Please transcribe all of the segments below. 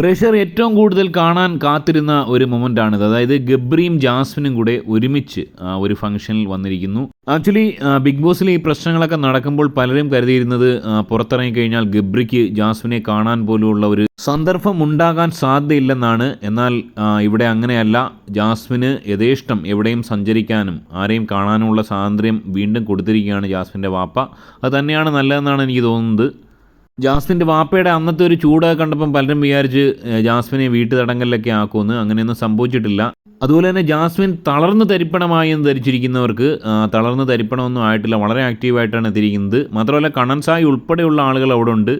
Pressure ഏറ്റവും കൂടുതൽ കാണാൻ കാത്തിരുന്ന ഒരു മൊമെന്റാണിത് അതായത് ഗബ്രിയും ജാസ്മിനും കൂടെ ഒരുമിച്ച് ഒരു ഫംഗ്ഷനിൽ വന്നിരിക്കുന്നു. ആക്ച്വലി ബിഗ് ബോസിൽ ഈ പ്രശ്നങ്ങളൊക്കെ നടക്കുമ്പോൾ പലരും കരുതിയിരുന്നത് പുറത്തിറങ്ങി കഴിഞ്ഞാൽ ഗബ്രിക്ക് ജാസ്മിനെ കാണാൻ പോലുമുള്ള ഒരു സന്ദർഭം ഉണ്ടാകാൻ സാധ്യതയില്ലെന്നാണ്. എന്നാൽ ഇവിടെ അങ്ങനെയല്ല. ജാസ്മിന് യഥേഷ്ടം എവിടെയും സഞ്ചരിക്കാനും ആരെയും കാണാനുമുള്ള സ്വാതന്ത്ര്യം വീണ്ടും കൊടുത്തിരിക്കുകയാണ് ജാസ്മിന്റെ വാപ്പ. അത് തന്നെയാണ് നല്ലതെന്നാണ് എനിക്ക് തോന്നുന്നത്. ജാസ്മിന്റെ വാപ്പയുടെ അന്നത്തെ ഒരു ചൂട് കണ്ടപ്പം പലരും വിചാരിച്ച് ജാസ്മിനെ വീട്ടു തടങ്കലിലൊക്കെ ആക്കുമെന്ന് അങ്ങനെയൊന്നും സംഭവിച്ചിട്ടില്ല. അതുപോലെ തന്നെ ജാസ്മിൻ തളർന്ന് തരിപ്പണമായി എന്ന് ധരിച്ചിരിക്കുന്നവർക്ക് തളർന്നു തരിപ്പണമൊന്നും ആയിട്ടില്ല. വളരെ ആക്റ്റീവായിട്ടാണ് എത്തിയിരിക്കുന്നത് മാത്രമല്ല കണ്ണൻ സായി ഉൾപ്പെടെയുള്ള ആളുകൾ അവിടെ ഉണ്ട്.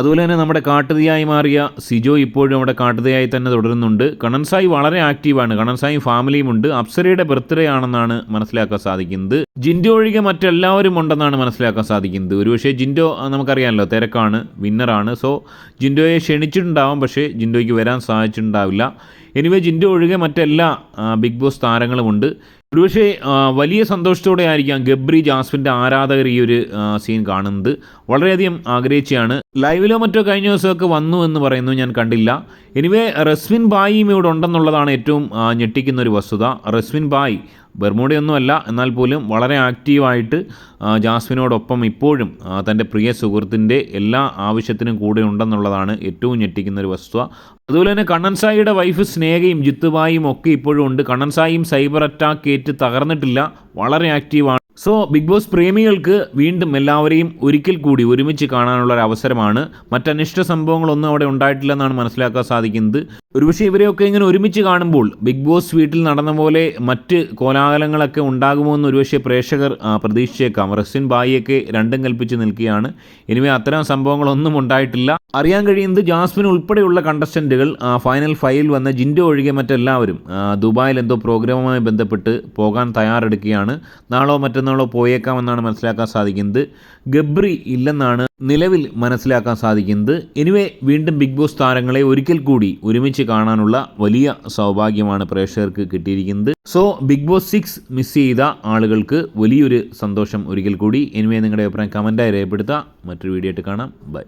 അതുപോലെ തന്നെ നമ്മുടെ കാട്ടുതീയായി മാറിയ സിജോ ഇപ്പോഴും അവിടെ കാട്ടുതീയായി തന്നെ തുടരുന്നുണ്ട്. കണൻസായി വളരെ ആക്റ്റീവാണ്. കണൻസായി സായി ഫാമിലിയും ഉണ്ട് അപ്സരയുടെ ബർത്ത്ഡേ ആണെന്നാണ് മനസ്സിലാക്കാൻ സാധിക്കുന്നത്. ജിൻഡോ ഒഴികെ മറ്റെല്ലാവരും ഉണ്ടെന്നാണ് മനസ്സിലാക്കാൻ സാധിക്കുന്നത്. ഒരുപക്ഷെ ജിൻഡോ നമുക്കറിയാമല്ലോ തിരക്കാണ് വിന്നറാണ്. സോ ജിൻഡോയെ ക്ഷണിച്ചിട്ടുണ്ടാവാം പക്ഷേ ജിൻഡോയ്ക്ക് വരാൻ സാധിച്ചിട്ടുണ്ടാവില്ല. എനിവേ ജിൻഡോ ഒഴികെ മറ്റെല്ലാ ബിഗ് ബോസ് താരങ്ങളുമുണ്ട് ഒരുപക്ഷെ വലിയ സന്തോഷത്തോടെ ആയിരിക്കാം ഗബ്രി ജാസ്മിന്റെ ആരാധകർ ഈ ഒരു സീൻ കാണുന്നത്. വളരെയധികം ആഗ്രഹിച്ചാണ് ലൈവിലോ മറ്റോ കഴിഞ്ഞ ദിവസമൊക്കെ വന്നു എന്ന് പറയുന്നു ഞാൻ കണ്ടില്ല. എനിവേ റസ്വിൻ ബായിയും ഇവിടെ ഉണ്ടെന്നുള്ളതാണ് ഏറ്റവും ഞെട്ടിക്കുന്ന ഒരു വസ്തുത. റസ്വിൻ ബായ് ബെർമൂഡയൊന്നുമല്ല എന്നാൽ പോലും വളരെ ആക്റ്റീവായിട്ട് ജാസ്മിനോടൊപ്പം ഇപ്പോഴും തന്റെ പ്രിയ സുഹൃത്തിന്റെ എല്ലാ ആവശ്യത്തിനും കൂടെ ഉണ്ടെന്നുള്ളതാണ് ഏറ്റവും ഞെട്ടിക്കുന്ന ഒരു വസ്തുത. അതുപോലെ തന്നെ കണ്ണൻ സായിയുടെ വൈഫ് സ്നേഹയും ജിത്തുബായും ഒക്കെ ഇപ്പോഴും ഉണ്ട്. കണ്ണൻ സായിയും സൈബർ അറ്റാക്ക് ഏറ്റ് തകർന്നിട്ടില്ല വളരെ ആക്റ്റീവാണ്. സോ ബിഗ് ബോസ് പ്രേമികൾക്ക് വീണ്ടും എല്ലാവരെയും ഒരിക്കൽ കൂടി ഒരുമിച്ച് കാണാനുള്ള ഒരു അവസരമാണ് മറ്റനിഷ്ട സംഭവങ്ങളൊന്നും അവിടെ ഉണ്ടായിട്ടില്ലെന്നാണ് മനസ്സിലാക്കാൻ സാധിക്കുന്നത്. ഒരുപക്ഷെ ഇവരെയൊക്കെ ഇങ്ങനെ ഒരുമിച്ച് കാണുമ്പോൾ ബിഗ് ബോസ് വീട്ടിൽ നടന്ന പോലെ മറ്റ് കോലാഹലങ്ങളൊക്കെ ഉണ്ടാകുമോ എന്ന് ഒരുപക്ഷെ പ്രേക്ഷകർ പ്രതീക്ഷിച്ചേക്കാം. റസിൻ ബായിയൊക്കെ രണ്ടും കൽപ്പിച്ച് നിൽക്കുകയാണ്. ഇനിമേ അത്തരം സംഭവങ്ങളൊന്നും ഉണ്ടായിട്ടില്ല. അറിയാൻ കഴിയുന്നത് ജാസ്മിൻ ഉൾപ്പെടെയുള്ള കണ്ടസ്റ്റന്റുകൾ ഫൈനൽ ഫൈവിൽ വന്ന ജിൻഡോ ഒഴികെ മറ്റെല്ലാവരും ദുബായിൽ എന്തോ പ്രോഗ്രാമുമായി ബന്ധപ്പെട്ട് പോകാൻ തയ്യാറെടുക്കുകയാണ്. നാളോ മറ്റന്നാളോ പോയേക്കാമെന്നാണ് മനസ്സിലാക്കാൻ സാധിക്കുന്നത്. ഗബ്രി ഇല്ലെന്നാണ് നിലവിൽ മനസ്സിലാക്കാൻ സാധിക്കുന്നത്. എനിവേ വീണ്ടും ബിഗ് ബോസ് താരങ്ങളെ ഒരിക്കൽ കൂടി ഒരുമിച്ച് കാണാനുള്ള വലിയ സൗഭാഗ്യമാണ് പ്രേക്ഷകർക്ക് കിട്ടിയിരിക്കുന്നത്. So Big Boss six miss ചെയ്ത ആളുകൾക്ക് വലിയൊരു സന്തോഷം ഒരിക്കൽ കൂടി. എനിവേ നിങ്ങളുടെ അഭിപ്രായം കമന്റായി രേഖപ്പെടുത്തുക. മറ്റൊരു വീഡിയോ ആയിട്ട് കാണാം. ബൈ